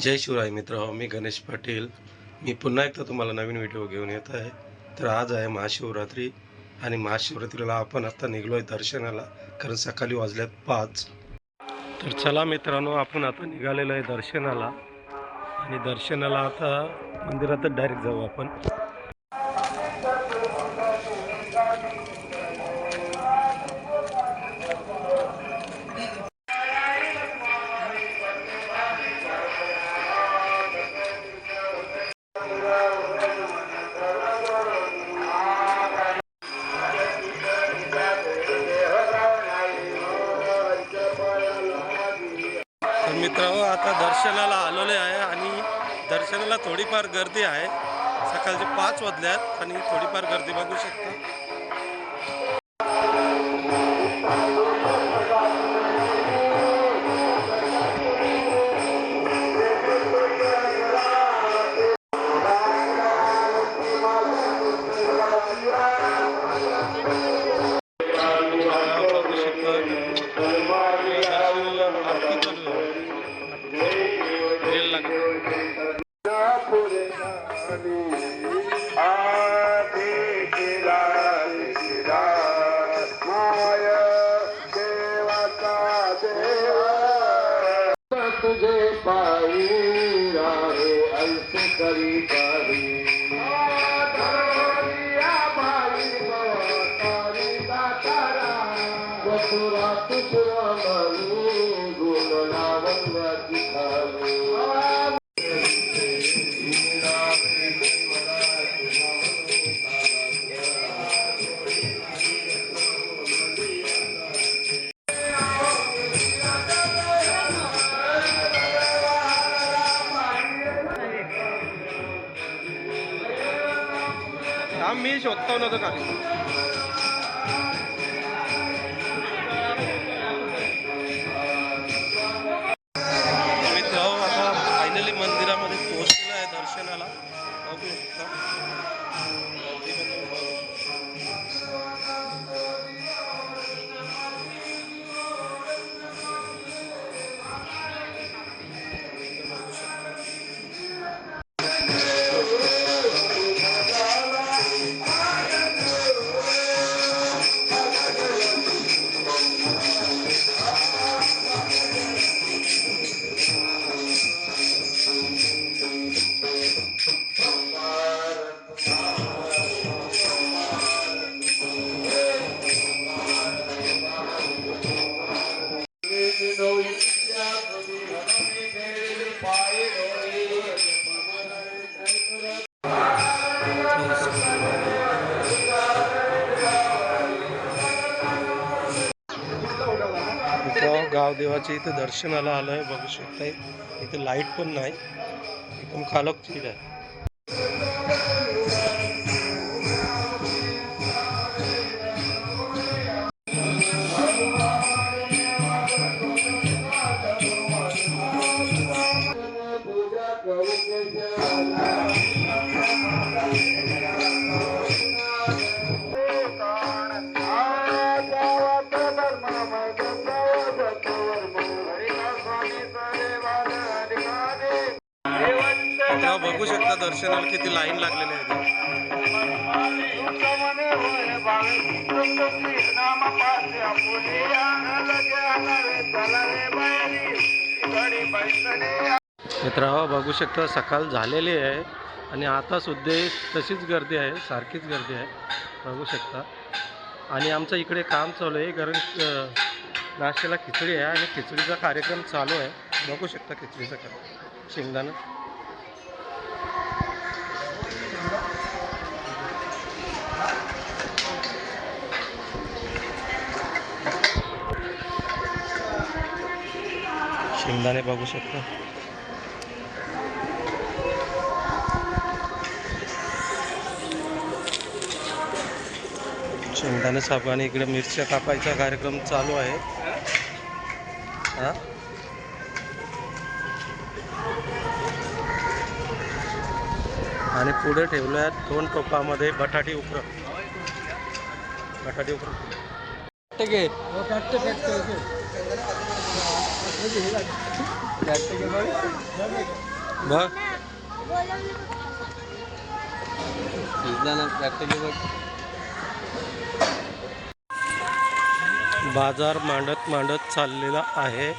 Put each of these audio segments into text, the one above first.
जय शिवराय मित्र मी गणेश पाटील. मी पुन्हा एकदा तुम्हाला नवीन व्हिडिओ घेऊन येत आहे. तर आज आहे महाशिवरात्री आणि महाशिवरात्रीला आपण आता निघलो आहे दर्शनाला कारण सकाळी वाजल्यात पाच. तर चला मित्रांनो आपण आता निघालेलो आहे दर्शनाला. आणि दर्शनाला आता मंदिरातच डायरेक्ट जाऊ आपण. आता दर्शनाला आलेले आहे आणि दर्शनाला थोडीफार गर्दी आहे. सकाळचे पाच वाजल्यात आणि थोडीफार गर्दी बघू शकता. शोधतो नव्हतं इथं इथं दर्शनाला आलं आहे बघू शकताय. इथं लाइट पण नाही. एकदम खालक चीड आहे तेव्हा बघू शकता दर्शनाला किती लाईन लागलेली आहे मित्र हो, बघू शकता सकाळ झालेली आहे आणि आता सुद्धा तशीच गर्दी आहे सारखीच गर्दी आहे. बघू शकता. आणि आमचं इकडे काम चालू आहे कारण नाश्त्याला खिचडी आहे आणि खिचडीचा कार्यक्रम चालू आहे. बघू शकता खिचडीचा कार्यक्रम शेंगदाणा. शेंगदाणे बघू शकता. शेंगदाणे साफ आणि इकडे मिरच्या कापायचा कार्यक्रम चालू आहे. हा? आणि पुढे ठेवल्या दोन टोपामध्ये बटाटी उकर. बटाटी उकर. ठीक आहे बघ. बाजार मांडत मांडत चाललेला आहे.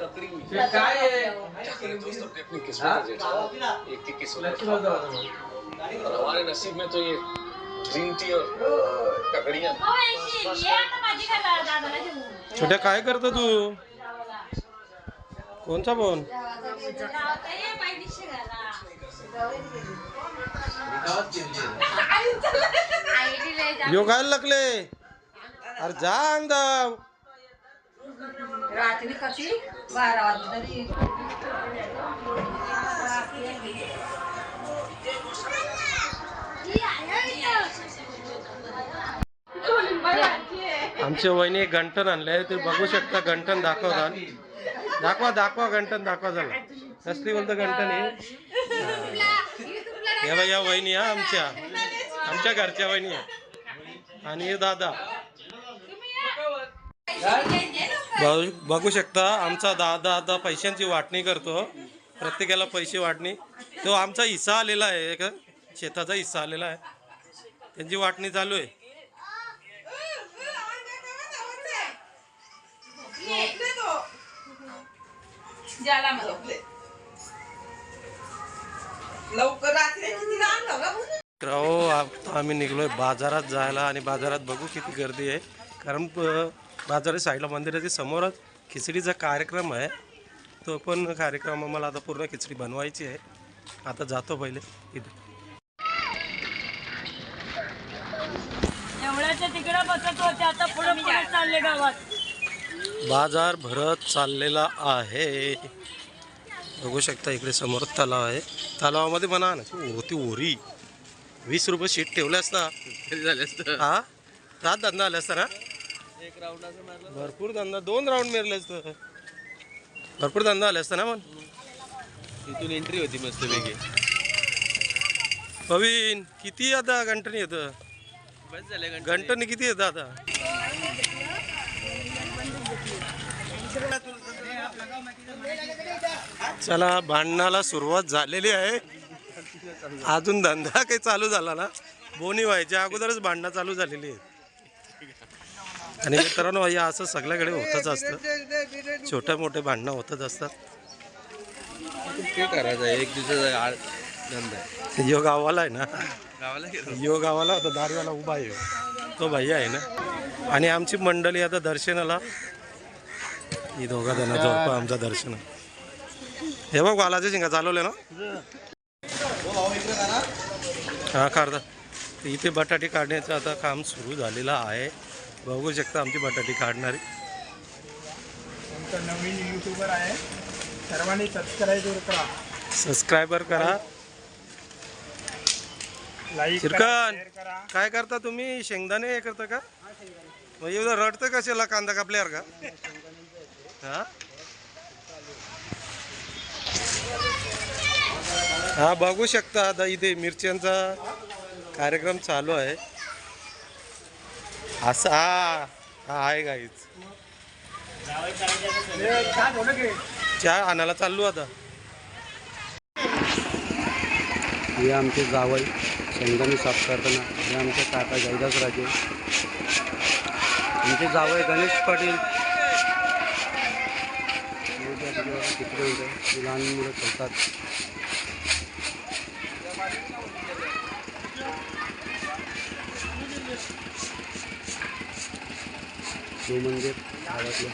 बघू शकता. हमारे नसीब में तो ये ग्रीन टी और ककड़ियाँ. छोट्या काय करतो तू? कोणचा फोन यो काय लागले अरे जा अंगदाव रात्री कशी बारा वाजता तरी. आमच्या वहिनी एक गंठन आणले ते बघू शकता गंठन दाखवतात दाखवा दाखवा गंठन दाखवा झाला कसली बोलतो गंठन हे या वहिनी हा आमच्या. आमच्या घरच्या वहिनी आणि हे दादा. बघू- बघू शकता आमचा दादा आता पैशांची वाटणी करतो. प्रत्येकाला पैसे वाटणी. तो आमचा हिस्सा आलेला आहे एक शेताचा हिस्सा आलेला आहे. त्यांची वाटणी चालू आहे. लवकर रात्री किती अहो आता आम्ही निघलोय बाजारात जायला आणि बाजारात बघू किती गर्दी आहे. कारण प- बाजाराच्या साईडला मंदिराच्या समोरच खिचडीचा कार्यक्रम आहे. तो पण कार्यक्रम मला आता पूर्ण खिचडी बनवायची आहे. आता जातो पहिले इथे. एवढ्याच्या तिकडे बसत होते आता पुढे पुढे चालले गावात. बाजार भरत चाललेला आहे. बघू शकता इकडे समोर तलाव आहे. तलावामध्ये म्हणा ना होती ओरी. वीस रुपये शीट ठेवले असता. हा? सात धंदा आले असता ना? भरपूर धंदा दोन राऊंड मिरले असतं. भरपूर धंदा आले असता ना पण तिथून एंट्री होती मस्त पैकी. पवीन किती आता गंटणी येतं? बस झालं किती येतं आता? चला भांडणाला सुरुवात झालेली आहे. अजून धंदा काही चालू झाला ना? बोनी व्हायच्या अगोदरच भांडणं चालू झालेली आहेत. आणि मित्रांनो या असं सगळ्याकडे होतच असतं. छोटे मोठे भांडणं होतच असतात. करायचं एक दिवसाचा धंदा आहे. यो गावाला आहे ना? गावाला यो गावाला होता दारीवाला उभा आहे. तो भैया आहे ना? आणि आमची मंडळी आता दर्शनाला ही दोघा जण जोडपा आमचा दर्शन. हे बघ बालाजी शिंगा चालवले ना? हा काढता तर इथे बटाटे काढण्याचं आता काम सुरू झालेलं आहे. बघू शकता आमची बटाटे काढणारी. आमचा नवीन युट्यूबर आहे. सर्वांनी सबस्क्राईब करा. सबस्क्रायबर करा. लाईक करा काय करता तुम्ही? शेंगदाणे हे करता का? मग एवढं रडतं कशाला कांदा कापल्यावर का? हा? हा बघू शकता आता इथे मिरच्यांचा कार्यक्रम चालू आहे. असा हा हा आहे गाईच चहा आणायला चाललो आता. हे आमचे जावई शेंगदाणे साफ करताना हे आमचे काका जयदास राजे आमचे जावई गणेश पाटील. तिकडे होते. लहान मुलं खेळतात. शिवमंदिर गावातलं.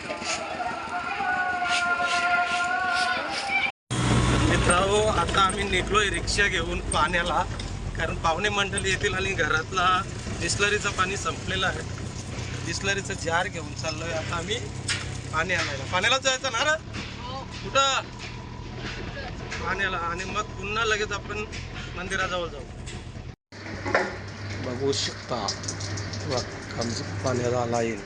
मित्रांनो आता आम्ही निघलोय रिक्षा घेऊन पाण्याला. कारण पाहुणे मंडळी येतील आणि घरातला डिस्लरीचं पाणी संपलेलं आहे. डिस्लरीचं जार घेऊन चाललोय आता आम्ही पाणी आणायला. पाण्याला जायचं ना रे? कुठं? पाण्याला. आणि मग पुन्हा लगेच आपण मंदिराजवळ जाऊ. बघू शकता. आमचं पाण्याला लाईन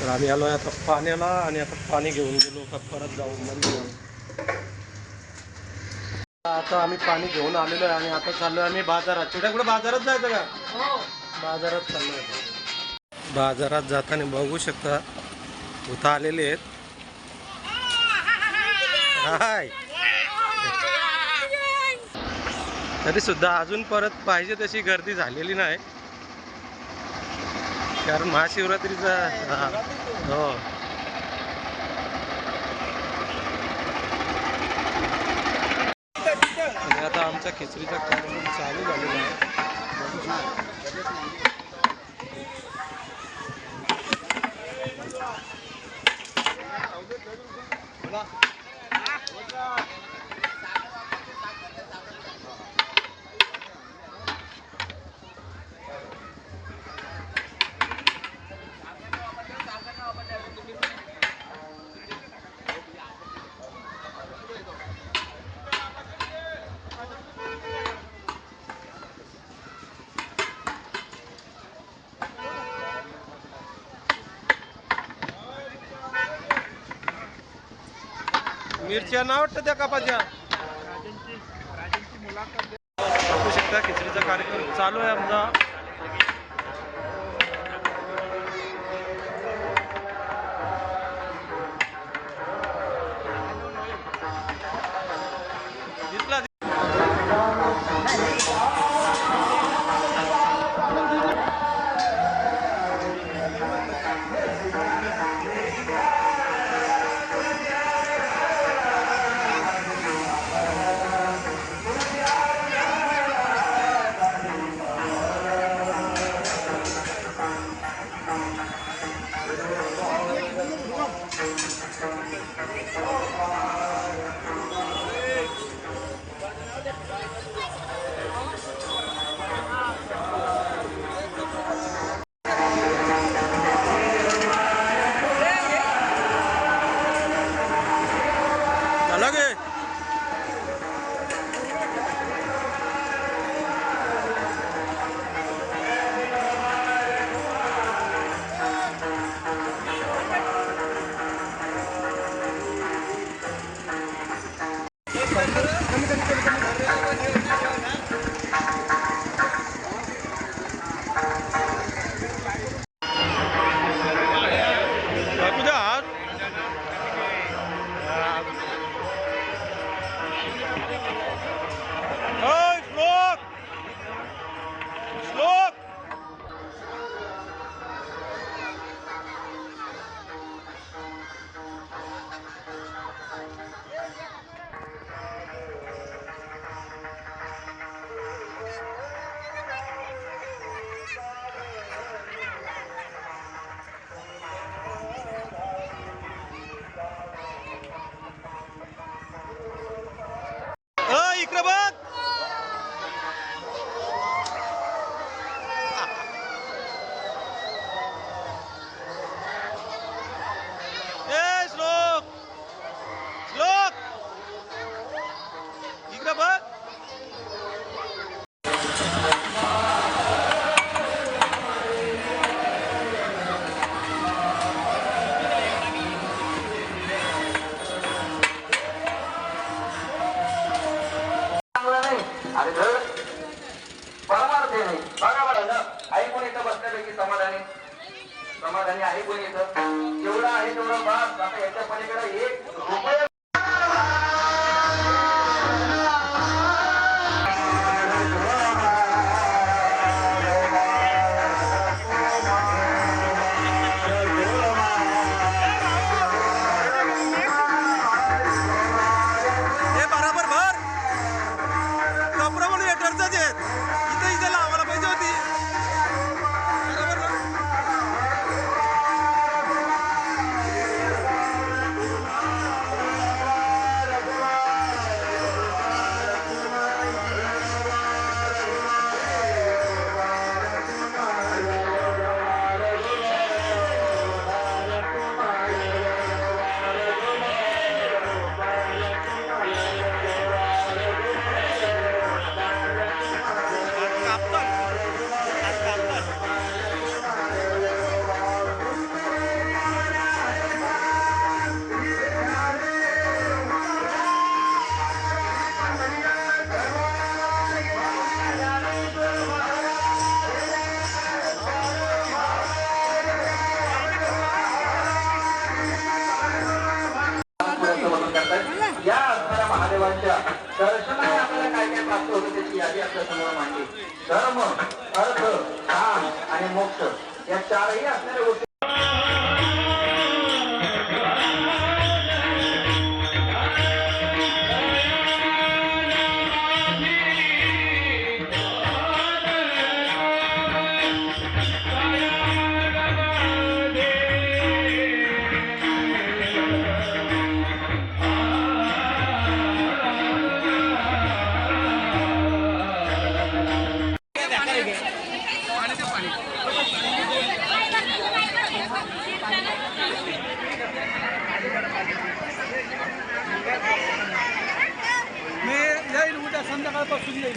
तर आम्ही आलो आहे आता पाण्याला आणि आता पाणी घेऊन गेलो का परत जाऊन आता आम्ही पाणी घेऊन आलेलो आहे आणि आता चाललोय आम्ही बाजारात. छोट्या कुठे बाजारात जायचं का? हो. बाजारात चाललो बाजारात जाताना बघू शकता उथा आलेले आहेत. हाय. तरी सुद्धा अजून परत पाहिजे तशी गर्दी झालेली नाही. कारण महाशिवरात्रीचा हो. आता आमचा खिचडीचा कार्यक्रम चालू झालेला आहे. Yeah. मिरच्या ना वाटतं त्या कापाच्या? बघू शकता खिचडीचा कार्यक्रम चालू आहे आमचा. संध्याकाळपासून येईल?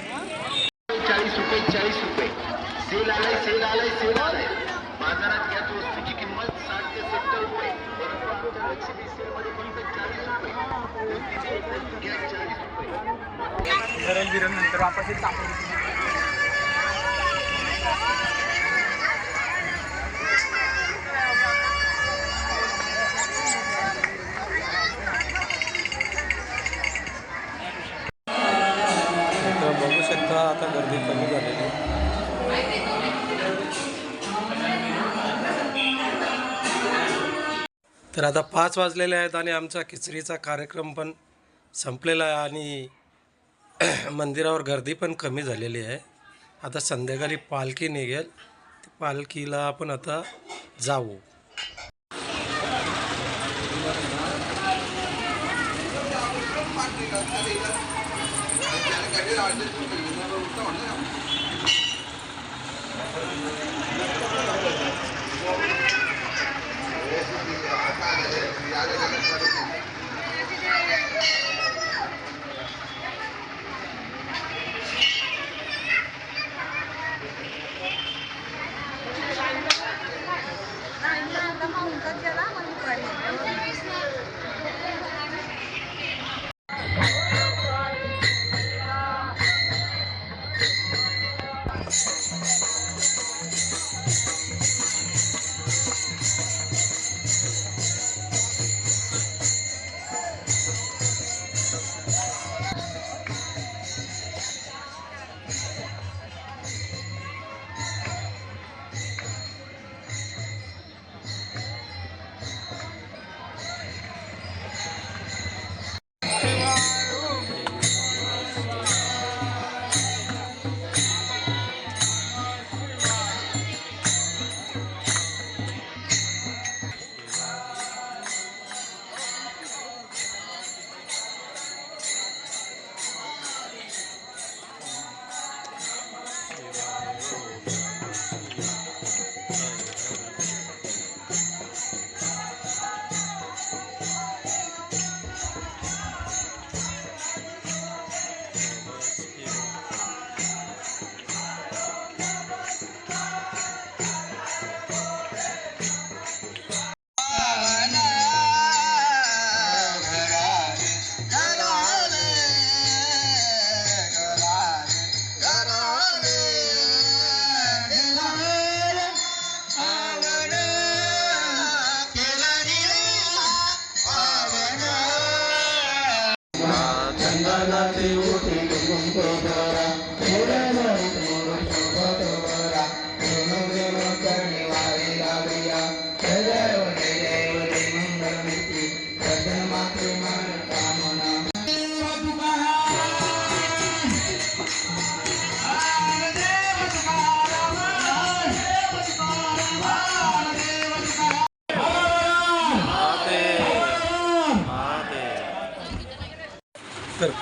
चाळीस रुपये चाळीस रुपये. सेल आलाय सेल आलाय सेल आलाय. बाजारात याच वस्तूची किंमत साठ ते सत्तर रुपये. परंतु आमच्या लक्ष्मी सेलमध्ये फक्त चाळीस रुपये. चाळीस रुपये. नंतर वापस तर आता पाच वाजलेले आहेत आणि आमचा खिचडीचा कार्यक्रम पण संपलेला आहे आणि मंदिरावर गर्दी पण कमी झालेली आहे. आता संध्याकाळी पालखी निघेल. पालखीला आपण आता जाऊ.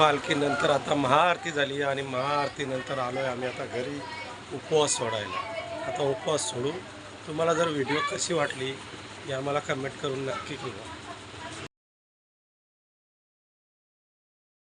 पालखीनंतर आता महाआरती झाली आणि महाआरतीनंतर आलो आहे आम्ही आता घरी उपवास सोडायला. आता उपवास सोडू. तुम्हाला जर व्हिडिओ कशी वाटली हे आम्हाला कमेंट करून नक्की कळवा.